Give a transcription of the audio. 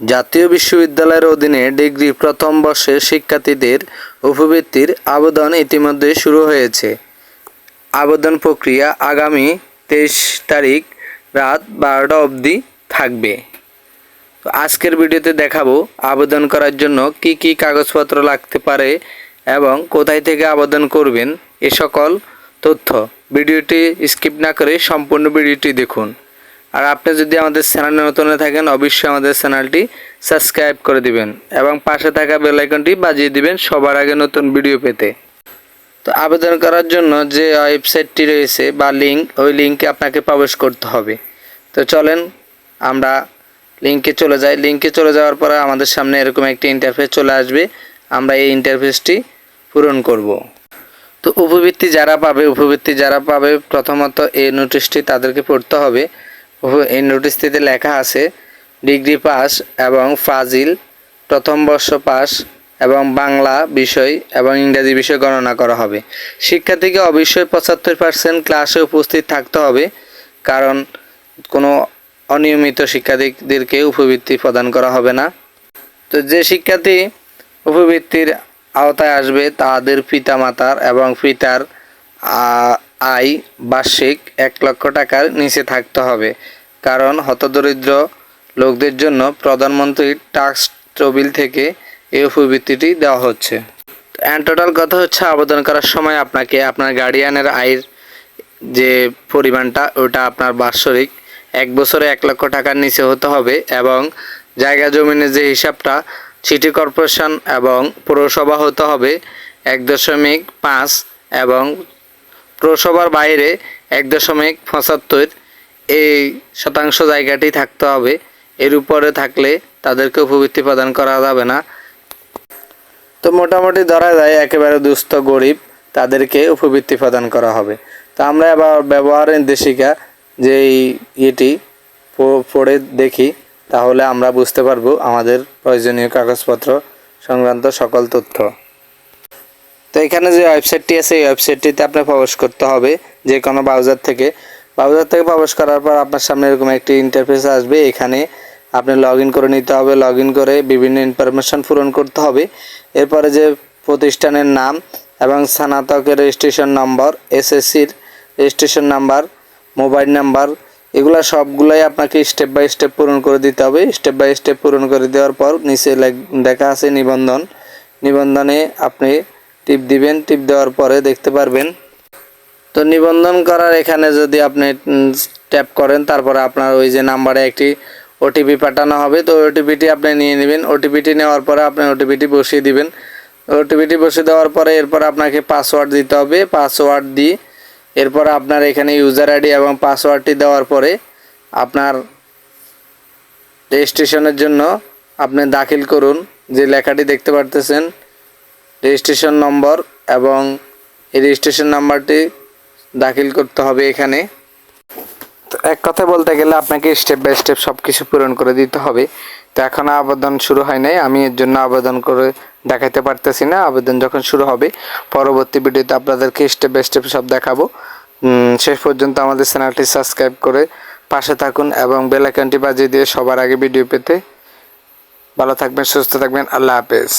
জাতীয় বিশ্ববিদ্যালয়ের অধীনে ডিগ্রি প্রথম বর্ষের শিক্ষার্থীদের উপবৃত্তির আবেদন ইতিমধ্যে শুরু হয়েছে। আবেদন প্রক্রিয়া আগামী তেইশ তারিখ রাত বারোটা অবধি থাকবে। আজকের ভিডিওতে দেখাবো আবেদন করার জন্য কি কি কাগজপত্র লাগতে পারে এবং কোথায় থেকে আবেদন করবেন, এ সকল তথ্য। ভিডিওটি স্কিপ না করে সম্পূর্ণ ভিডিওটি দেখুন। আর আপনি যদি আমাদের চ্যানেলে নতুন থাকেন, অবশ্যই আমাদের চ্যানেলটি সাবস্ক্রাইব করে দিবেন এবং পাশে থাকা বেল আইকনটি বাজিয়ে দিবেন সবার আগে নতুন ভিডিও পেতে। তো আবেদন করার জন্য যে ওয়েবসাইটটি রয়েছে বা লিঙ্ক, ওই লিঙ্কে আপনাকে প্রবেশ করতে হবে। তো চলেন আমরা লিঙ্কে চলে যাই। লিঙ্কে চলে যাওয়ার পরে আমাদের সামনে এরকম একটি ইন্টারফেস চলে আসবে। আমরা এই ইন্টারফেসটি পূরণ করব। তো উপবৃত্তি যারা পাবে, উপবৃত্তি যারা পাবে, প্রথমত এই নোটিশটি তাদেরকে পড়তে হবে। এই নোটিশটিতে লেখা আছে, ডিগ্রি পাস এবং ফাজিল, প্রথম বর্ষ পাস এবং বাংলা বিষয় এবং ইংরাজি বিষয় গণনা করা হবে। শিক্ষার্থীকে অবশ্যই পঁচাত্তর পার্সেন্ট ক্লাসে উপস্থিত থাকতে হবে, কারণ কোনো অনিয়মিত শিক্ষার্থীদেরকে উপবৃত্তি প্রদান করা হবে না। তো যে শিক্ষার্থী উপবৃত্তির আওতায় আসবে, তাদের পিতামাতার এবং পিতার আয় বার্ষিক এক লক্ষ টাকার নিচে থাকতে হবে। কারণ হতদরিদ্র লোকদের জন্য প্রধানমন্ত্রী টাক্স টবিল থেকে এই উপবৃত্তিটি দেওয়া হচ্ছে। অ্যান্ড টোটাল কথা হচ্ছে আবেদন করার সময় আপনাকে আপনার গার্ডিয়ানের আয়ের যে পরিমাণটা, ওটা আপনার বাৎসরিক এক বছরে এক লক্ষ টাকার নিচে হতে হবে এবং জায়গা জমিনের যে হিসাবটা সিটি কর্পোরেশন এবং পৌরসভা হতে হবে এক দশমিক পাঁচ এবং পৌরসভার বাইরে এক দশমিক পঁচাত্তর এই শতাংশ জায়গাটি থাকতে হবে। এর উপরে থাকলে তাদেরকে উপবৃত্তি প্রদান করা যাবে না। তো মোটামুটি ধরা যায় একেবারে দুস্থ গরিব, তাদেরকে উপবৃত্তি প্রদান করা হবে। তো আমরা এবার ব্যবহার নির্দেশিকা যে প- পড়ে দেখি, তাহলে আমরা বুঝতে পারব আমাদের প্রয়োজনীয় কাগজপত্র সংক্রান্ত সকল তথ্য। তো এখানে যে ওয়েবসাইটটি আছে, এই ওয়েবসাইটটিতে আপনার প্রবেশ করতে হবে। যে কোনো ব্রাউজার থেকে। ব্রাউজার থেকে প্রবেশ করার পর আপনার সামনে এরকম একটি ইন্টারফেস আসবে। এখানে আপনি লগ ইন করে নিতে হবে। লগ ইন করে বিভিন্ন ইনফরমেশন পূরণ করতে হবে। এরপরে যে প্রতিষ্ঠানের নাম এবং স্নাতকের রেজিস্ট্রেশন নম্বর এসএসসির রেজিস্ট্রেশন নাম্বার মোবাইল নাম্বার এগুলা সবগুলাই আপনাকে স্টেপ বাই স্টেপ পূরণ করে দিতে হবে। স্টেপ বাই স্টেপ পূরণ করে দেওয়ার পর নিচে দেখা আছে নিবন্ধন। নিবন্ধনে আপনি টিপ দিবেন। টিপ দেওয়ার পরে দেখতে পারবেন তো নিবন্ধন করার এখানে যদি আপনি ট্যাপ করেন, তারপরে আপনার ওই যে নাম্বারে একটি ওটিপি পাঠানো হবে। তো ওটিপিটি আপনি নিয়ে নেবেন। ওটিপিটি নেওয়ার পরে আপনি ওটিপিটি বসিয়ে দিবেন। ওটিপিটি বসিয়ে দেওয়ার পরে এরপর আপনাকে পাসওয়ার্ড দিতে হবে। পাসওয়ার্ড দিয়ে এরপর আপনার এখানে ইউজার আইডি এবং পাসওয়ার্ডটি দেওয়ার পরে আপনার রেজিস্ট্রেশনের জন্য আপনি দাখিল করুন। যে লেখাটি দেখতে পারতেছেন, রেজিস্ট্রেশন নম্বর এবং এই রেজিস্ট্রেশন নাম্বারটি দাখিল করতে হবে এখানে। এক কথায় বলতে গেলে আপনাকে স্টেপ বাই স্টেপ সব কিছু পূরণ করে দিতে হবে। তো এখনও আবেদন শুরু হয় নাই, আমি এর জন্য আবেদন করে দেখাতে পারতেছি না। আবেদন যখন শুরু হবে, পরবর্তী ভিডিওতে আপনাদেরকে স্টেপ বাই স্টেপ সব দেখাবো। শেষ পর্যন্ত আমাদের চ্যানেলটি সাবস্ক্রাইব করে পাশে থাকুন এবং বেল আইকনটি বাজিয়ে দিয়ে সবার আগে ভিডিও পেতে। ভালো থাকবেন, সুস্থ থাকবেন, আল্লাহ হাফেজ।